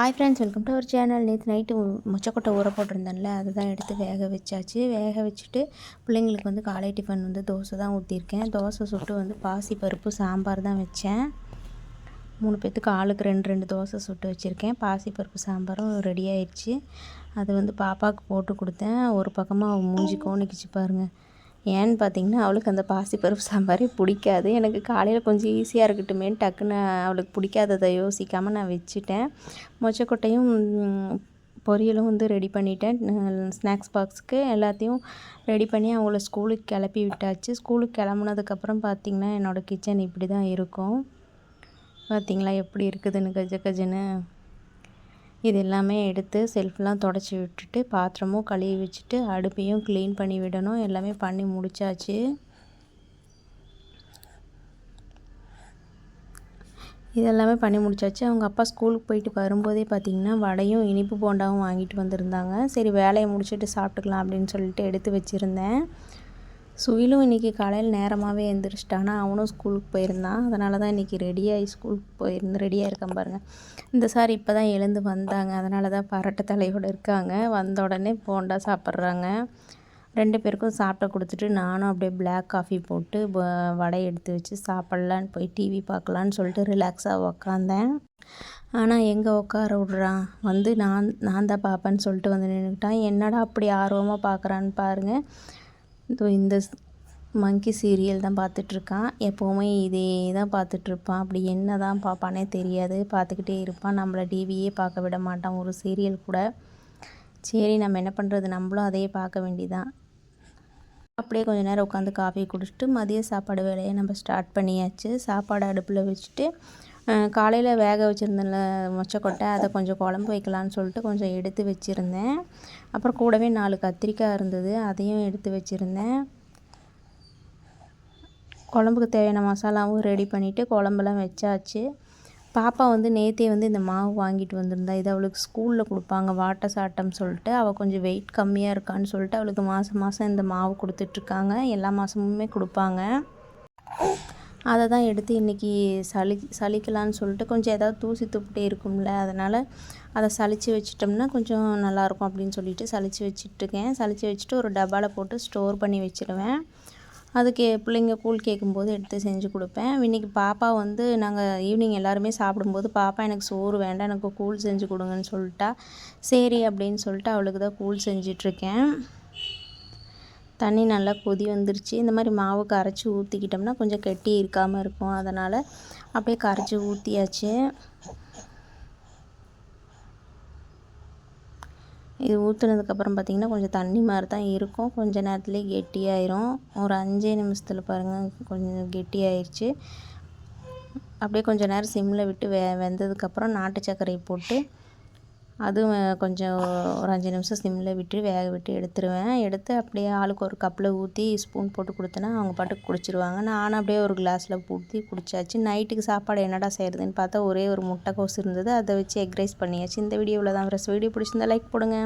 Hi friends welcome to our channel நேற்று night முச்சக்கொட்டை ஊற போட்டிருந்தேன்ல அதுதான் எடுத்து வேக வச்சாச்சு. வேக வச்சுட்டு பிள்ளைங்களுக்கு வந்து காலை டிஃபன் வந்து தோசை தான் ஊற்றிருக்கேன் தோசை சுட்டு வந்து பாசி பருப்பு சாம்பார் தான் வச்சேன். மூணு பேர்த்துக்கு ஆளுக்கு ரெண்டு ரெண்டு தோசை சுட்டு வச்சுருக்கேன். பாசி பருப்பு சாம்பாரும் ரெடி ஆயிடுச்சு. அது வந்து பாப்பாவுக்கு போட்டு கொடுத்தேன். ஒரு பக்கமாக மூஞ்சி கோணிக்கிச்சு பாருங்கள் ஏன்னு பார்த்தீங்கன்னா அவளுக்கு அந்த பாசிப்பருப்பு சாம்பாரே பிடிக்காது. எனக்கு காலையில் கொஞ்சம் ஈஸியாக இருக்கட்டுமேன்னு டக்குன்னு அவளுக்கு பிடிக்காததை யோசிக்காமல் நான் வச்சுட்டேன். மொச்சக்கொட்டையும் பொரியலும் வந்து ரெடி பண்ணிட்டேன். ஸ்நாக்ஸ் பாக்ஸுக்கு எல்லாத்தையும் ரெடி பண்ணி அவங்கள ஸ்கூலுக்கு கிளப்பி விட்டாச்சு. ஸ்கூலுக்கு கிளம்புனதுக்கப்புறம் பார்த்திங்கன்னா என்னோடய கிச்சன் இப்படி தான் இருக்கும். பார்த்திங்களா எப்படி இருக்குதுன்னு கஜ கஜன்னு. இது எல்லாமே எடுத்து செல்ஃப்லாம் தொடச்சி விட்டுட்டு பாத்திரமும் கழுவி வச்சுட்டு அடுப்பையும் க்ளீன் பண்ணி விடணும். எல்லாமே பண்ணி முடித்தாச்சு இதெல்லாமே பண்ணி முடிச்சாச்சு. அவங்க அப்பா ஸ்கூலுக்கு போயிட்டு வரும்போதே பார்த்திங்கன்னா வடையும் இனிப்பு போண்டாவும் வாங்கிட்டு வந்திருந்தாங்க. சரி வேலையை முடிச்சுட்டு சாப்பிட்டுக்கலாம் அப்படின்னு சொல்லிட்டு எடுத்து வச்சுருந்தேன். சுயிலும் இன்றைக்கி காலையில் நேரமாகவே எழுந்திரிச்சிட்டானா அவனும் ஸ்கூலுக்கு போயிருந்தான். அதனால தான் இன்றைக்கி ரெடியாகி ஸ்கூலுக்கு போயிருந்து ரெடியாக இருக்கான் பாருங்கள் இந்த சார் இப்போ தான் எழுந்து வந்தாங்க. அதனால தான் பரட்டை தலையோடு இருக்காங்க. வந்த உடனே போண்டா சாப்பிட்றாங்க. ரெண்டு பேருக்கும் சாப்பிட்ட கொடுத்துட்டு நானும் அப்படியே பிளாக் காஃபி போட்டு வடை எடுத்து வச்சு சாப்பிட்லான்னு போய் டிவி பார்க்கலான்னு சொல்லிட்டு ரிலாக்ஸாக உக்காந்தேன். ஆனால் எங்கே உட்கார விட்றான்? வந்து நான் நான் தான் பார்ப்பேன்னு சொல்லிட்டு வந்து நின்றுக்கிட்டான் என்னடா அப்படி ஆர்வமாக பார்க்குறான்னு பாருங்கள் இதோ இந்த மங்கி சீரியல் தான் பார்த்துட்ருக்கான். எப்போவுமே இதே தான் பார்த்துட்ருப்பான். அப்படி என்ன தான் பார்ப்பானே தெரியாது. பார்த்துக்கிட்டே இருப்பான். நம்மளை டிவியே பார்க்க விட மாட்டான். ஒரு சீரியல் கூட. சரி நம்ம என்ன பண்ணுறது நம்மளும் அதையே பார்க்க வேண்டிதான். அப்படியே கொஞ்சம் நேரம் உட்காந்து காஃபி குடிச்சிட்டு மதிய சாப்பாடு வேலையை நம்ம ஸ்டார்ட் பண்ணியாச்சு. சாப்பாடு அடுப்பில் வச்சுட்டு காலையில் வேக வச்சுருந்தேன்ல மொச்சக்கொட்டை அதை கொஞ்சம் குழம்பு வைக்கலான்னு சொல்லிட்டு கொஞ்சம் எடுத்து வச்சுருந்தேன். அப்புறம் கூடவே நாலு கத்திரிக்காய் இருந்தது அதையும் எடுத்து வச்சுருந்தேன். குழம்புக்கு தேவையான மசாலாவும் ரெடி பண்ணிவிட்டு குழம்புலாம் வச்சாச்சு. பாப்பா வந்து நேற்றே வந்து இந்த மாவு வாங்கிட்டு வந்திருந்தா இது அவளுக்கு ஸ்கூலில் கொடுப்பாங்க வாட்டர் சாட்டம் சொல்லிட்டு. அவள் கொஞ்சம் வெயிட் கம்மியாக இருக்கான்னு சொல்லிட்டு அவளுக்கு மாதம் மாதம் இந்த மாவு கொடுத்துட்ருக்காங்க எல்லா மாதமுமே கொடுப்பாங்க. அதை தான் எடுத்து இன்றைக்கி சளி சளிக்கலான்னு சொல்லிட்டு கொஞ்சம் ஏதாவது தூசி துப்பிட்டே இருக்கும்ல அதனால் அதை சளிச்சு வச்சிட்டோம்னா கொஞ்சம் நல்லாயிருக்கும் அப்படின்னு சொல்லிட்டு சளிச்சு வச்சிட்ருக்கேன் சளிச்சு வச்சுட்டு ஒரு டப்பாவில் போட்டு ஸ்டோர் பண்ணி வச்சுருவேன். அதுக்கு பிள்ளைங்க கூழ் கேட்கும்போது எடுத்து செஞ்சு கொடுப்பேன். இன்றைக்கி பாப்பா வந்து நாங்கள் ஈவினிங் எல்லாருமே சாப்பிடும்போது பாப்பா எனக்கு சோறு வேண்டாம் எனக்கு கூழ் செஞ்சு கொடுங்கன்னு சொல்லிட்டா. சரி அப்படின்னு சொல்லிட்டு அவளுக்கு தான் கூழ் செஞ்சிட்ருக்கேன் தண்ணி நல்லா கொதி வந்துருச்சு. இந்த மாதிரி மாவு கரைச்சி ஊற்றிக்கிட்டோம்னா கொஞ்சம் கெட்டி இருக்காமல் இருக்கும். அதனால் அப்படியே கரைச்சி ஊற்றியாச்சு இது ஊற்றுனதுக்கப்புறம் பார்த்திங்கன்னா கொஞ்சம் தண்ணி மாதிரி தான் இருக்கும். கொஞ்சம் நேரத்துலேயே கெட்டியாயிரும் ஒரு அஞ்சே நிமிஷத்தில் பாருங்கள் கொஞ்சம் கெட்டியாயிருச்சு அப்படியே கொஞ்சம் நேரம் சிம்மில் விட்டு வெ வெந்ததுக்கப்புறம் நாட்டு சர்க்கரையை போட்டு அதுவும் கொஞ்சம் ஒரு அஞ்சு நிமிஷம் சிம்மில் விட்டு வேக விட்டு எடுத்துருவேன். எடுத்து அப்படியே ஆளுக்கு ஒரு கப்பில் ஊற்றி ஸ்பூன் போட்டு கொடுத்தேன்னா அவங்க பாட்டுக்கு குடிச்சிருவாங்க. நானும் அப்படியே ஒரு கிளாஸில் ஊற்றி குடிச்சாச்சு. நைட்டுக்கு சாப்பாடு என்னடா செய்கிறதுன்னு பார்த்தா ஒரே ஒரு முட்டைக்கோஸ் இருந்தது. அதை வச்சு எக் ரைஸ் பண்ணியாச்சு. இந்த வீடியோவில் தான் ஃப்ரெஸ் வீடியோ பிடிச்சிருந்தா லைக் போடுங்க.